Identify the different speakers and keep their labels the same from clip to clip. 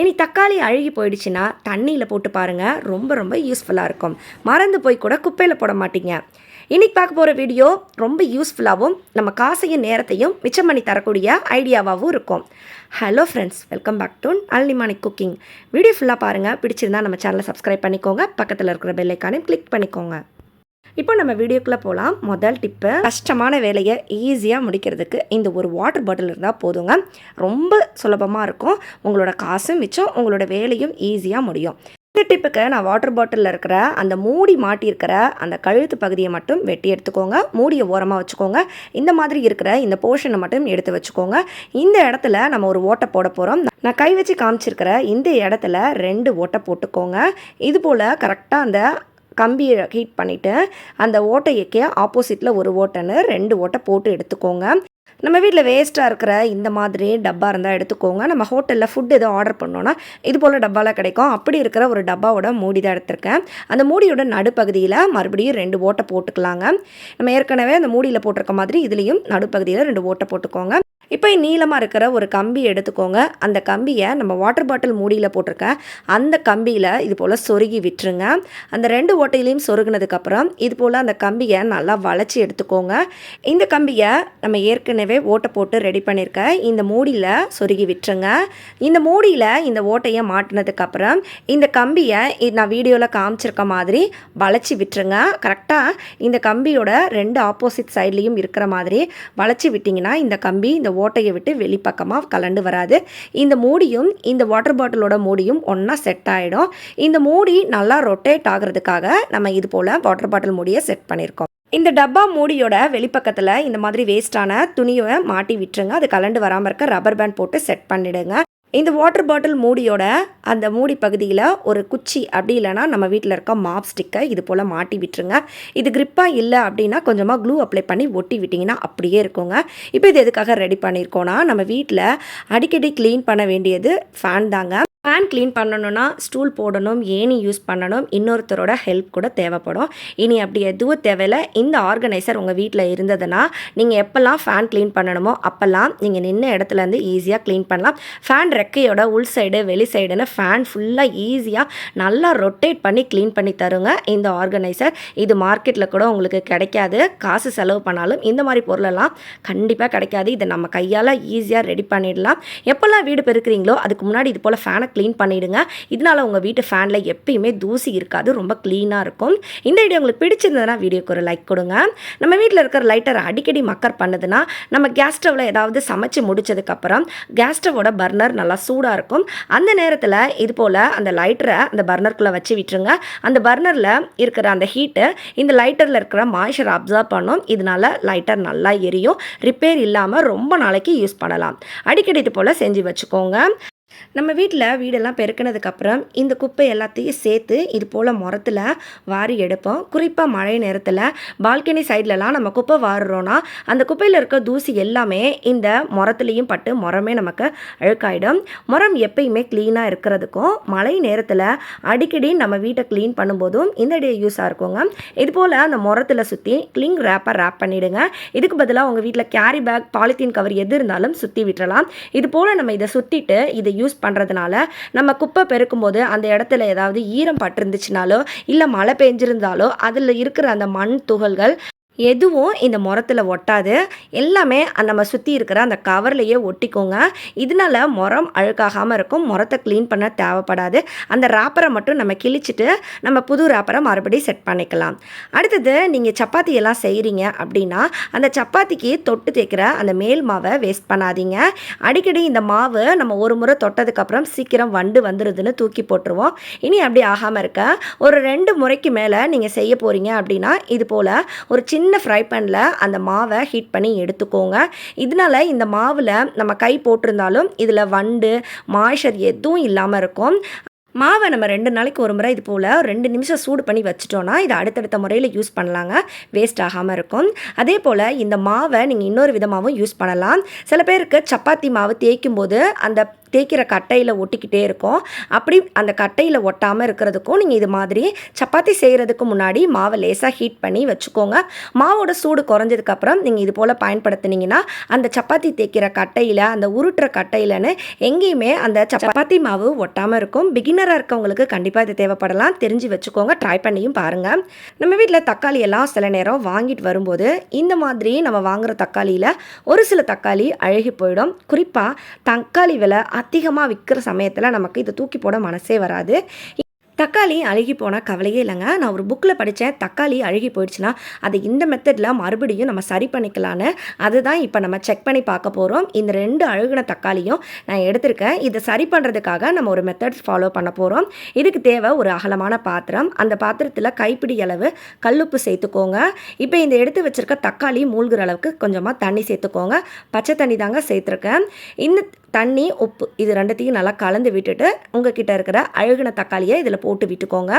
Speaker 1: இனி தக்காளி அழுகி போயிடுச்சுன்னா தண்ணியில் போட்டு பாருங்கள் ரொம்ப ரொம்ப யூஸ்ஃபுல்லாக இருக்கும். மறந்து போய் கூட குப்பையில் போட மாட்டீங்க. இன்றைக்கி பார்க்க போகிற வீடியோ ரொம்ப யூஸ்ஃபுல்லாகவும் நம்ம காசையும் நேரத்தையும் மிச்சம் பண்ணி தரக்கூடிய ஐடியாவாகவும் இருக்கும். Hello friends welcome back to அல்லிமானிக் cooking video ஃபுல்லாக பாருங்கள் பிடிச்சிருந்தா நம்ம சேனலை சப்ஸ்கிரைப் பண்ணிக்கோங்க பக்கத்தில் இருக்கிற பெல்லைக்கானையும் கிளிக் பண்ணிக்கோங்க. இப்போ நம்ம வீடியோக்குள்ளே போகலாம் முதல் டிப்பு கஷ்டமான வேலையை ஈஸியாக முடிக்கிறதுக்கு இந்த ஒரு வாட்டர் பாட்டில் இருந்தால் போதுங்க. ரொம்ப சுலபமாக இருக்கும். உங்களோட காசும் மிச்சம் உங்களோட வேலையும் ஈஸியாக முடியும். இந்த டிப்புக்கு நான் வாட்டர் பாட்டிலில் இருக்கிற அந்த மூடி மாட்டியிருக்கிற அந்த கழுத்து பகுதியை மட்டும் வெட்டி எடுத்துக்கோங்க. மூடியை ஓரமாக வச்சுக்கோங்க. இந்த மாதிரி இருக்கிற இந்த போர்ஷனை மட்டும் எடுத்து வச்சுக்கோங்க. இந்த இடத்துல நம்ம ஒரு ஓட்டை போட போகிறோம் நான் கை வச்சு காமிச்சிருக்கிற இந்த இடத்துல ரெண்டு ஓட்டை போட்டுக்கோங்க. இது போல் கரெக்டாக அந்த கம்பியை ஹீட் பண்ணிவிட்டு அந்த ஓட்டைக்கு ஆப்போசிட்டில் ஒரு ஓட்டைன்னு ரெண்டு ஓட்டை போட்டு எடுத்துக்கோங்க. நம்ம வீட்டில் வேஸ்ட்டாக இருக்கிற இந்த மாதிரி டப்பா இருந்தால் எடுத்துக்கோங்க. நம்ம ஹோட்டலில் ஃபுட் எதுவும் ஆர்டர் பண்ணோன்னா இது போல் டப்பாலாம் கிடைக்கும். அப்படி இருக்கிற ஒரு டப்பாவோட மூடி தான் எடுத்திருக்கேன். அந்த மூடியோட நடுப்பகுதியில் மறுபடியும் ரெண்டு ஓட்டை போட்டுக்கலாங்க. நம்ம ஏற்கனவே அந்த மூடியில் போட்டிருக்க மாதிரி இதுலேயும் நடுப்பகுதியில் ரெண்டு ஓட்டை போட்டுக்கோங்க. இப்போ நீளமாக இருக்கிற ஒரு கம்பி எடுத்துக்கோங்க. அந்த கம்பியை நம்ம வாட்டர் பாட்டில் மூடியில் போட்டிருக்கேன். அந்த கம்பியில் இது போல் சொருகி விட்டுருங்க. அந்த ரெண்டு ஓட்டையிலையும் சொருகினதுக்கப்புறம் இது போல் அந்த கம்பியை நல்லா வளைச்சி எடுத்துக்கோங்க. இந்த கம்பியை நம்ம ஏற்கனவே ஓட்டை போட்டு ரெடி பண்ணியிருக்க இந்த மூடியில் சொருகி விட்டுருங்க. இந்த மூடியில் இந்த ஓட்டையை மாட்டினதுக்கப்புறம் இந்த கம்பியை நான் வீடியோவில் காமிச்சிருக்க மாதிரி வளைச்சி விட்டுருங்க. கரெக்டாக இந்த கம்பியோட ரெண்டு ஆப்போசிட் சைட்லேயும் இருக்கிற மாதிரி வளைச்சி விட்டிங்கன்னா இந்த கம்பி இந்த ஓட்டையை விட்டு வெளிப்பக்கமாக கலண்டு வராது. இந்த மூடியும் இந்த வாட்டர் பாட்டிலோட மூடியும் ஒன்றா செட் ஆகிடும் இந்த மூடி நல்லா ரொட்டேட் ஆகிறதுக்காக நம்ம இது போல் வாட்டர் பாட்டில் மூடியை செட் பண்ணியிருக்கோம் இந்த டப்பா மூடியோட வெளிப்பக்கத்தில் இந்த மாதிரி வேஸ்ட்டான துணியை மாட்டி விட்டுருங்க. அது கலண்டு வராமல் இருக்க ரப்பர் பேண்ட் போட்டு செட் பண்ணிவிடுங்க இந்த வாட்டர் பாட்டில் மூடியோட அந்த மூடி பகுதியில் ஒரு குச்சி அப்படி இல்லைனா நம்ம வீட்டில் இருக்க மாப் ஸ்டிக்கை இது போல் மாட்டி விட்டுருங்க. இது கிரிப்பாக இல்லை அப்படின்னா கொஞ்சமாக க்ளூ அப்ளை பண்ணி ஒட்டி விட்டிங்கன்னா அப்படியே இருக்குங்க. இப்போ இது எதுக்காக ரெடி பண்ணியிருக்கோன்னா நம்ம வீட்டில் அடிக்கடி க்ளீன் பண்ண வேண்டியது ஃபேன் தாங்க. ஃபேன் க்ளீன் பண்ணணும்னா ஸ்டூல் போடணும் ஏணி யூஸ் பண்ணணும் இன்னொருத்தரோட ஹெல்ப் கூட தேவைப்படும். இனி அப்படி எதுவும் தேவையில்ல. இந்த ஆர்கனைசர் உங்கள் வீட்டில் இருந்ததுன்னா நீங்கள் எப்போல்லாம் ஃபேன் க்ளீன் பண்ணணுமோ அப்போல்லாம் நீங்கள் நின்ன இடத்துலேருந்து ஈஸியாக க்ளீன் பண்ணலாம். ஃபேன் ரெக்கையோட உள் சைடு வெளி சைடுன்னு ஃபேன் ஃபுல்லாக ஈஸியாக நல்லா ரொட்டேட் பண்ணி க்ளீன் பண்ணி தருங்க. இந்த ஆர்கனைசர் இது மார்க்கெட்டில் கூட உங்களுக்கு கிடைக்காது. காசு செலவு பண்ணாலும் இந்த மாதிரி பொருளெல்லாம் கண்டிப்பாக கிடைக்காது. இதை நம்ம கையால் ஈஸியாக ரெடி பண்ணிடலாம். எப்போல்லாம் வீடு பெருக்கிறீங்களோ அதுக்கு முன்னாடி இது போல் ஃபேனை க்ளீன் பண்ணிவிடுங்க இதனால் உங்கள் வீட்டு ஃபேனில் எப்பயுமே தூசி இருக்காது ரொம்ப க்ளீனாக இருக்கும். இந்த வீடியோ உங்களுக்கு பிடிச்சிருந்ததுன்னா வீடியோக்கு ஒரு லைக் கொடுங்க. நம்ம வீட்டில் இருக்கிற லைட்டர் அடிக்கடி மக்கர் பண்ணுதுன்னா நம்ம கேஸ் ஸ்டவ்வில் ஏதாவது சமைச்சு முடிச்சதுக்கப்புறம் கேஸ் ஸ்டவோட பர்னர் நல்லா சூடாக இருக்கும். அந்த நேரத்தில் இது போல் அந்த லைட்டரை அந்த பர்னருக்குள்ளே வச்சு விட்டுருங்க. அந்த பர்னரில் இருக்கிற அந்த ஹீட்டு இந்த லைட்டரில் இருக்கிற மாய்ச்சர் அப்சர்வ் பண்ணும். இதனால லைட்டர் நல்லா எரியும். ரிப்பேர் இல்லாமல் ரொம்ப நாளைக்கு யூஸ் பண்ணலாம். அடிக்கடி இது போல் செஞ்சு வச்சுக்கோங்க. நம்ம வீட்டில் வீடெல்லாம் பெருக்கினதுக்கப்புறம் இந்த குப்பை எல்லாத்தையும் சேர்த்து இது போல் முரத்தில் வாரி எடுப்போம். குறிப்பாக மழை நேரத்தில் பால்கனி சைட்லலாம் நம்ம குப்பை வாருறோன்னா அந்த குப்பையில் இருக்க தூசி எல்லாமே இந்த முரத்துலேயும் பட்டு முரமே நமக்கு அழுக்காயிடும். முரம் எப்பயுமே க்ளீனாக இருக்கிறதுக்கும் மழை நேரத்தில் அடிக்கடி நம்ம வீட்டை க்ளீன் பண்ணும்போதும் இந்த டே யூஸாக இருக்குங்க. இது போல் அந்த முரத்தில் சுற்றி க்ளீன் ரேப்பை ரேப் பண்ணிவிடுங்க இதுக்கு பதிலாக உங்கள் வீட்டில் கேரி பேக் பாலித்தீன் கவர் எது இருந்தாலும் சுற்றி விட்டுறலாம். இது போல் நம்ம இதை சுற்றிட்டு இதை யூஸ் பண்ணுறதுனால நம்ம குப்பை பெருக்கும்போது அந்த இடத்துல ஏதாவது ஈரம் பட்டிருந்துச்சுனாலோ இல்லை மழை பெஞ்சிருந்தாலோ அதில் இருக்கிற அந்த மண் துகள்கள் எதுவும் இந்த முரத்தில் ஒட்டாது. எல்லாமே நம்ம சுற்றி இருக்கிற அந்த கவர்லையே ஒட்டிக்கோங்க. இதனால முரம் அழுக்காகாமல் இருக்கும். முரத்தை க்ளீன் பண்ண தேவைப்படாது. அந்த ராப்பரை மட்டும் நம்ம கிழிச்சிட்டு நம்ம புது ராப்பரை மறுபடியும் செட் பண்ணிக்கலாம். அடுத்தது நீங்கள் சப்பாத்தி எல்லாம் செய்கிறீங்க அப்படின்னா அந்த சப்பாத்திக்கு தொட்டு தேய்க்கிற அந்த மேல் மாவை வேஸ்ட் பண்ணாதீங்க. அடிக்கடி இந்த மாவு நம்ம ஒரு முறை தொட்டதுக்கப்புறம் சீக்கிரம் வண்டு வந்துடுதுன்னு தூக்கி போட்டுருவோம். இனி அப்படி ஆகாமல் இருக்க ஒரு ரெண்டு முறைக்கு மேலே நீங்கள் செய்ய போகிறீங்க அப்படின்னா இது போல் ஒரு சின்ன சின்ன ஃப்ரை பேனில் அந்த மாவை ஹீட் பண்ணி எடுத்துக்கோங்க. இதனால இந்த மாவில் நம்ம கை போட்டிருந்தாலும் இதில் வண்டு மாய்ஷர் எதுவும் இல்லாமல் இருக்கும். மாவை நம்ம ரெண்டு நாளைக்கு ஒரு முறை இது போல் ரெண்டு நிமிஷம் சூடு பண்ணி வச்சிட்டோன்னா இதை அடுத்தடுத்த முறையில் யூஸ் பண்ணலாங்க. வேஸ்ட் ஆகாமல் இருக்கும். அதே போல் இந்த மாவை நீங்கள் இன்னொரு விதமாகவும் யூஸ் பண்ணலாம். சில பேருக்கு சப்பாத்தி மாவு தேய்க்கும் போது அந்த தேய்க்கிற கட்டையில் ஒட்டிக்கிட்டே இருக்கும். அப்படி அந்த கட்டையில் ஒட்டாமல் இருக்கிறதுக்கும் நீங்கள் இது மாதிரி சப்பாத்தி செய்கிறதுக்கு முன்னாடி மாவை லேசாக ஹீட் பண்ணி வச்சுக்கோங்க. மாவோட சூடு குறைஞ்சதுக்கப்புறம் நீங்கள் இது போல் பயன்படுத்தினீங்கன்னா அந்த சப்பாத்தி தேய்க்கிற கட்டையில் அந்த உருட்டுற கட்டையிலன்னு எங்கேயுமே அந்த சப்பாத்தி மாவு ஒட்டாமல் இருக்கும். பிகினராக இருக்கவங்களுக்கு கண்டிப்பாக இது தேவைப்படலாம். தெரிஞ்சு வச்சுக்கோங்க. ட்ரை பண்ணியும் பாருங்கள் நம்ம வீட்டில் தக்காளி எல்லாம் சில நேரம் வாங்கிட்டு வரும்போது இந்த மாதிரி நம்ம வாங்குகிற தக்காளியில் ஒரு சில தக்காளி அழுகி போயிடும். குறிப்பாக தக்காளி விலை அதிகமாக விற்கிற சமயத்தில் நமக்கு இதை தூக்கி போட மனசே வராது. தக்காளி அழுகி போனால் கவலையே இல்லைங்க. நான் ஒரு புக்கில் படித்தேன் தக்காளி அழுகி போயிடுச்சுன்னா அதை இந்த மெத்தடில் மறுபடியும் நம்ம சரி பண்ணிக்கலான்னு அதுதான் இப்போ நம்ம செக் பண்ணி பார்க்க போகிறோம் இந்த ரெண்டு அழுகின தக்காளியும் நான் எடுத்திருக்கேன். இதை சரி பண்ணுறதுக்காக நம்ம ஒரு மெத்தட் ஃபாலோ பண்ண போகிறோம் இதுக்கு தேவை ஒரு அகலமான பாத்திரம். அந்த பாத்திரத்தில் கைப்பிடி அளவு கல்லுப்பு சேர்த்துக்கோங்க. இப்போ இந்த எடுத்து வச்சுருக்க தக்காளி மூழ்கிற அளவுக்கு கொஞ்சமாக தண்ணி சேர்த்துக்கோங்க. பச்சை தண்ணி தாங்க சேர்த்துருக்கேன். இந்த தண்ணி உப்பு இது ரெண்டுத்தையும் நல்லா கலந்து விட்டுட்டு உங்ககிட்ட இருக்கிற அழுகின தக்காளியை இதில் போட்டு போட்டு விட்டுக்கோங்க.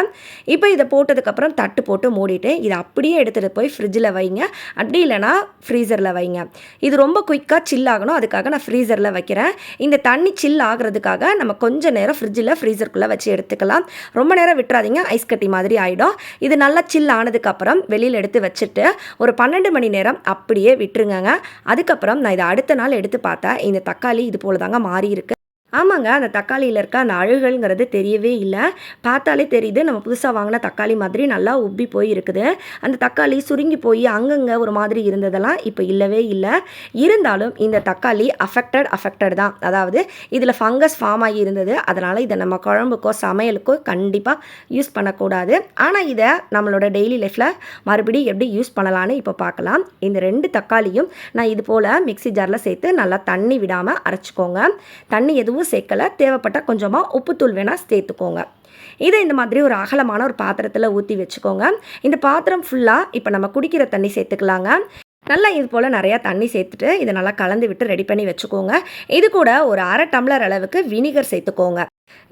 Speaker 1: இப்போ இதை போட்டதுக்கப்புறம் தட்டு போட்டு மூடிட்டு இதை அப்படியே எடுத்துகிட்டு போய் ஃப்ரிட்ஜில் வைங்க. அப்படி இல்லைனா ஃப்ரீசரில் வைங்க. இது ரொம்ப குயிக்காக சில் ஆகணும். அதுக்காக நான் ஃப்ரீசரில் வைக்கிறேன். இந்த தண்ணி சில் ஆகிறதுக்காக நம்ம கொஞ்சம் நேரம் ஃப்ரிட்ஜில் ஃப்ரீசருக்குள்ளே வச்சு எடுத்துக்கலாம். ரொம்ப நேரம் விட்டுறாதீங்க. ஐஸ் கட்டி மாதிரி ஆகிடும் இது நல்லா சில் ஆனதுக்கப்புறம் வெளியில் எடுத்து வச்சுட்டு ஒரு பன்னெண்டு மணி நேரம் அப்படியே விட்டுருங்க அதுக்கப்புறம் நான் இதை அடுத்த நாள் எடுத்து பார்த்தேன் இந்த தக்காளி இது போல தாங்க மாறி இருக்கு. ஆமாங்க அந்த தக்காளியில் இருக்க அந்த அழுகல்ங்கிறது தெரியவே இல்லை. பார்த்தாலே தெரியுது நம்ம புதுசாக வாங்கின தக்காளி மாதிரி நல்லா உப்பி போய் இருக்குது அந்த தக்காளி சுருங்கி போய் அங்கங்கே ஒரு மாதிரி இருந்ததெல்லாம் இப்போ இல்லவே இல்லை. இருந்தாலும் இந்த தக்காளி அஃபெக்டட் அஃபெக்டட் தான். அதாவது இதில் ஃபங்கஸ் ஃபார்ம் ஆகி இருந்தது. அதனால் இதை நம்ம குழம்புக்கோ சமையலுக்கோ கண்டிப்பாக யூஸ் பண்ணக்கூடாது. ஆனால் இதை நம்மளோட டெய்லி லைஃப்பில் மறுபடியும் எப்படி யூஸ் பண்ணலான்னு இப்போ பார்க்கலாம் இந்த ரெண்டு தக்காளியும் நான் இது போல் மிக்ஸி ஜாரில் சேர்த்து நல்லா தண்ணி விடாமல் அரைச்சிக்கோங்க. தண்ணி எதுவும் சேர்க்கலை. தேவைப்பட்டால் கொஞ்சமாக உப்புத்தூள் வேணால் சேர்த்துக்கோங்க. இதை இந்த மாதிரி ஒரு அகலமான ஒரு பாத்திரத்தில் ஊற்றி வச்சுக்கோங்க. இந்த பாத்திரம் ஃபுல்லாக இப்போ நம்ம குடிக்கிற தண்ணி சேர்த்துக்கலாங்க. நல்லா இது போல் நிறையா தண்ணி சேர்த்துட்டு இதை நல்லா கலந்து விட்டு ரெடி பண்ணி வச்சுக்கோங்க. இது கூட ஒரு அரை டம்ளர் அளவுக்கு வினிகர் சேர்த்துக்கோங்க.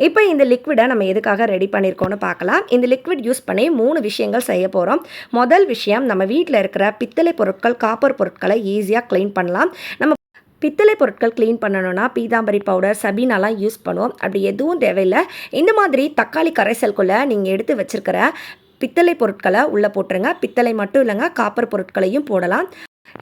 Speaker 1: இப்போ இந்த லிக்விடை நம்ம எதுக்காக ரெடி பண்ணியிருக்கோம்னு பார்க்கலாம். இந்த லிக்விட் யூஸ் பண்ணி மூணு விஷயங்கள் செய்ய போகிறோம் முதல் விஷயம் நம்ம வீட்டில் இருக்கிற பித்தளை பொருட்கள் காப்பர் பொருட்களை ஈஸியாக க்ளீன் பண்ணலாம். நம்ம பித்தளை பொருட்கள் க்ளீன் பண்ணணும்னா பீதாம்பரி பவுடர் சபீனாலாம் யூஸ் பண்ணுவோம். அப்படி எதுவும் தேவையில்லை. இந்த மாதிரி தக்காளி கரைசலுக்குள்ளே நீங்கள் எடுத்து வச்சுருக்கிற பித்தளை பொருட்களை உள்ளே போட்டுருங்க. பித்தளை மட்டும் இல்லைங்க காப்பர் பொருட்களையும் போடலாம்.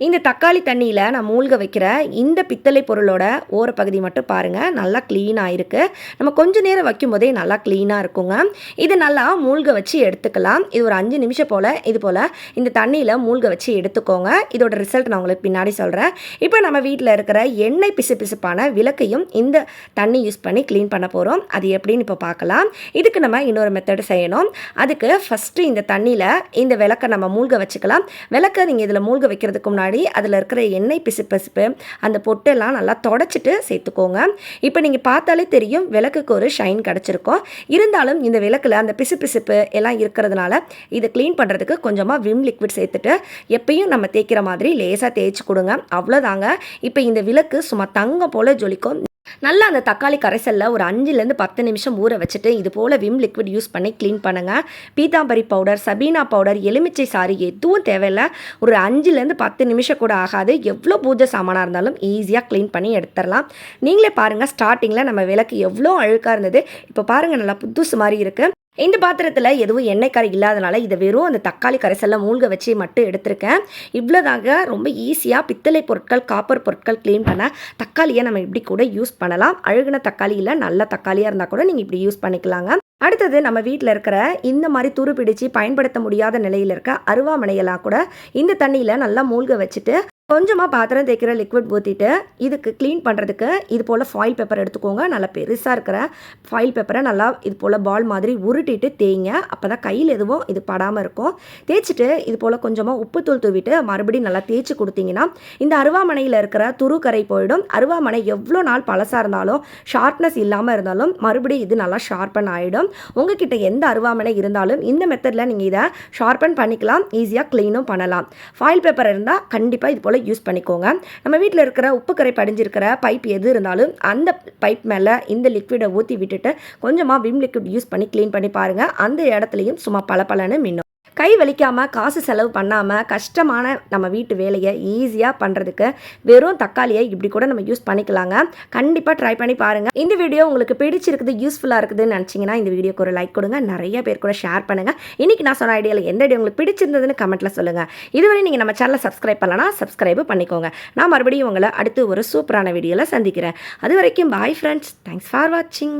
Speaker 1: இந்த தக்காளி தண்ணியில் நான் மூழ்க வைக்கிற இந்த பித்தளை பொருளோட ஓரப்பகுதி மட்டும் பாருங்கள் நல்லா க்ளீனாக இருக்குது நம்ம கொஞ்ச நேரம் வைக்கும் போதே நல்லா க்ளீனாக இருக்குங்க. இது நல்லா மூழ்க வச்சு எடுத்துக்கலாம். இது ஒரு அஞ்சு நிமிஷம் போல் இது போல் இந்த தண்ணியில் மூழ்க வச்சு எடுத்துக்கோங்க. இதோட ரிசல்ட் நான் உங்களுக்கு பின்னாடி சொல்கிறேன் இப்போ நம்ம வீட்டில் இருக்கிற எண்ணெய் பிசு பிசுப்பான விளக்கையும் இந்த தண்ணி யூஸ் பண்ணி க்ளீன் பண்ண போகிறோம் அது எப்படின்னு இப்போ பார்க்கலாம். இதுக்கு நம்ம இன்னொரு மெத்தடு செய்யணும். அதுக்கு ஃபஸ்ட்டு இந்த தண்ணியில் இந்த விளக்கை நம்ம மூழ்க வச்சுக்கலாம். விளக்கை நீங்கள் இதில் மூழ்க வைக்கிறதுக்கு முன்னாடி முன்னாடி அதில் இருக்கிற எண்ணெய் பிசுபிசுப்பு அந்த பொட்டெல்லாம் நல்லா தொடச்சிட்டு சேர்த்துக்கோங்க. இப்போ நீங்கள் பார்த்தாலே தெரியும் விளக்குக்கு ஒரு ஷைன் கிடச்சிருக்கும். இருந்தாலும் இந்த விளக்கில் அந்த பிசுப்பிசுப்பு எல்லாம் இருக்கிறதுனால இதை க்ளீன் பண்ணுறதுக்கு கொஞ்சமாக விம் லிக்விட் சேர்த்துட்டு எப்பயும் நம்ம தேய்க்கிற மாதிரி லேசாக தேய்ச்சி கொடுங்க. அவ்வளோதாங்க இப்போ இந்த விளக்கு சும்மா தங்கம் போல் ஜொலிக்கும். நல்லா அந்த தக்காளி கரைசலில் ஒரு அஞ்சுலேருந்து பத்து நிமிஷம் ஊற வச்சுட்டு இது போல் விம் லிக்விட் யூஸ் பண்ணி க்ளீன் பண்ணுங்கள் பீதாம்பரி பவுடர் சபீனா பவுடர் எலுமிச்சை சாரி எதுவும் தேவையில்லை. ஒரு அஞ்சுலேருந்து பத்து நிமிஷம் கூட ஆகாது. எவ்வளோ பூஜை சாமானாக இருந்தாலும் ஈஸியாக க்ளீன் பண்ணி எடுத்துடலாம். நீங்களே பாருங்கள் ஸ்டார்டிங்கில் நம்ம விளக்கு எவ்வளோ அழுக்காக இருந்தது. இப்போ பாருங்கள் நல்லா புதுசு மாதிரி இருக்குது இந்த பாத்திரத்தில் எதுவும் எண்ணெய் கரை இல்லாதனால இதை வெறும் அந்த தக்காளி கரைசலில் மூழ்க வச்சு மட்டும் எடுத்திருக்கேன். இவ்வளோதாங்க ரொம்ப ஈஸியாக பித்தளை பொருட்கள் காப்பர் பொருட்கள் க்ளீன் பண்ண தக்காளியை நம்ம இப்படி கூட யூஸ் பண்ணலாம். அழுகின தக்காளியில் நல்ல தக்காளியாக இருந்தால் கூட நீங்கள் இப்படி யூஸ் பண்ணிக்கலாங்க. அடுத்தது நம்ம வீட்டில் இருக்கிற இந்த மாதிரி துரு பிடிச்சு பயன்படுத்த முடியாத நிலையில் இருக்க அருவாமனையெல்லாம் கூட இந்த தண்ணியில் நல்லா மூழ்க வச்சுட்டு கொஞ்சமாக பாத்திரம் தேய்க்கிற லிக்விட் ஊற்றிட்டு இதுக்கு க்ளீன் பண்ணுறதுக்கு இது போல் ஃபாயில் பேப்பர் எடுத்துக்கோங்க. நல்லா பெருசாக இருக்கிற ஃபாயில் பேப்பரை நல்லா இது போல் பால் மாதிரி உருட்டிட்டு தேய்ங்க. அப்போ தான் கையில் எதுவும் இது படாமல் இருக்கும். தேய்ச்சிட்டு இது போல் கொஞ்சமாக உப்புத்தூள் தூவிட்டு மறுபடியும் நல்லா தேய்ச்சி கொடுத்தீங்கன்னா இந்த அருவாமனையில் இருக்கிற துருக்கரை போயிடும். அருவாமனை எவ்வளோ நாள் பழசாக இருந்தாலும் ஷார்ப்னஸ் இல்லாமல் இருந்தாலும் மறுபடியும் இது நல்லா ஷார்ப்பன் ஆகிடும் உங்ககிட்ட எந்த அருவாமனை இருந்தாலும் இந்த மெத்தடில் நீங்கள் இதை ஷார்ப்பன் பண்ணிக்கலாம். ஈஸியாக க்ளீனும் பண்ணலாம். ஃபாயில் பேப்பர் இருந்தால் கண்டிப்பாக இது போல் யூஸ் பண்ணிக்கோங்க. நம்ம வீட்டில் இருக்கிற உப்பு கரை படிஞ்சிருக்கிற பைப் எது இருந்தாலும் அந்த பைப் மேலே இந்த லிக்விடை ஊற்றி விட்டுட்டு கொஞ்சமாக விம் லிக்விட் யூஸ் பண்ணி க்ளீன் பண்ணி பாருங்கள் அந்த இடத்துலையும் சும்மா பளபளன்னு மின்னும். கை வலிக்காமல் காசு செலவு பண்ணாமல் கஷ்டமான நம்ம வீட்டு வேலையை ஈஸியாக பண்ணுறதுக்கு வெறும் தக்காளியை இப்படி கூட நம்ம யூஸ் பண்ணிக்கலாங்க. கண்டிப்பாக ட்ரை பண்ணி பாருங்கள் இந்த வீடியோ உங்களுக்கு பிடிச்சிருக்குது யூஸ்ஃபுல்லாக இருக்குதுன்னு நினச்சிங்கன்னா இந்த வீடியோக்கு ஒரு லைக் கொடுங்க. நிறைய பேர் கூட ஷேர் பண்ணுங்கள் இன்றைக்கி நான் சொன்ன ஐடியாவில் எந்த ஐடியா உங்களுக்கு பிடிச்சிருந்ததுன்னு கமெண்ட்டில் சொல்லுங்கள் இதுவரை நீங்கள் நம்ம சேனலை சப்ஸ்கிரைப் பண்ணலன்னா சப்ஸ்கிரைபு பண்ணிக்கோங்க. நான் மறுபடியும் உங்களை அடுத்து ஒரு சூப்பரான வீடியோவில் சந்திக்கிறேன். அது வரைக்கும் பாய் ஃப்ரெண்ட்ஸ் தேங்க்ஸ் ஃபார் வாட்சிங்